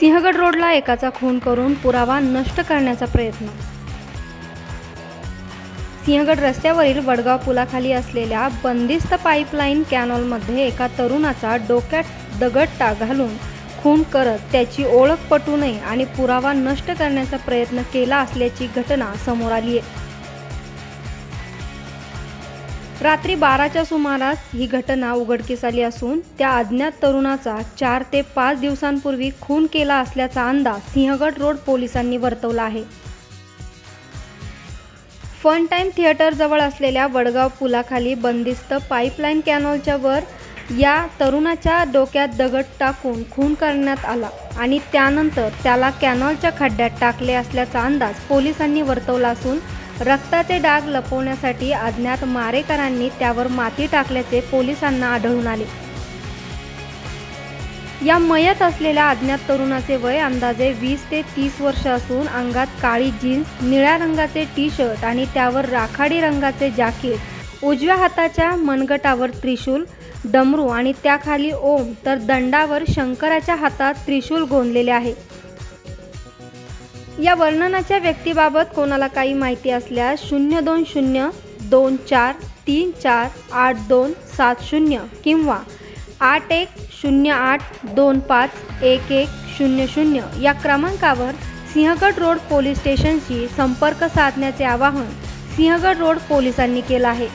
सिंहगड रोडला एकाचा खून करून पुरावा नष्ट करण्याचा प्रयत्न. सिंहगड रस्त्यावरील वडगाव पुलाखाली असलेल्या बंदिस्त पाईपलाईन कॅनॉलमध्ये एका तरुणाचा डोक्यात दगड घालून खून करत त्याची ओळख पटू नये आणि पुरावा नष्ट करण्याचा प्रयत्न केला असल्याची घटना समोर आली आहे रात्री बाराच्या सुमारास ही घटना उघडकीस आली असून त्या अज्ञात तरुणाचा चार ते पाच दिवसांपूर्वी खून केला असल्याचा अंदाज सिंहगड रोड पोलिसांनी वर्तवला आहे. फन टाईम थिएटरजवळ असलेल्या वडगाव पुलाखाली बंदिस्त पाईपलाईन कॅनॉलच्या वर या तरुणाच्या डोक्यात दगड टाकून खून करण्यात आला आणि त्यानंतर त्याला कॅनॉलच्या खड्ड्यात टाकले असल्याचा अंदाज पोलिसांनी वर्तवला असून रक्ताचे डाग लपवण्यासाठी अज्ञात मारेकरांनी त्यावर माती टाकल्याचे पोलिसांना आढळून आले. या मयत असलेल्या अज्ञात तरुणाचे वय अंदाजे वीस ते तीस वर्ष असून अंगात काळी जीन्स निळ्या रंगाचे टी शर्ट आणि त्यावर राखाडी रंगाचे जॅकेट उजव्या हाताच्या मनगटावर त्रिशूल डमरू आणि त्याखाली ओम तर दंडावर शंकराच्या हातात त्रिशूल गोंदलेले आहे. या वर्णनाच्या व्यक्तीबाबत कोणाला काही माहिती असल्यास शून्य दोन शून्य दोन चार तीन चार आठ दोन सात शून्य किंवा आठ एक शून्य आठ दोन पाच एक एक शून्य शून्य या क्रमांकावर सिंहगड रोड पोलीस स्टेशनशी संपर्क साधण्याचे आवाहन सिंहगड रोड पोलिसांनी केलं आहे.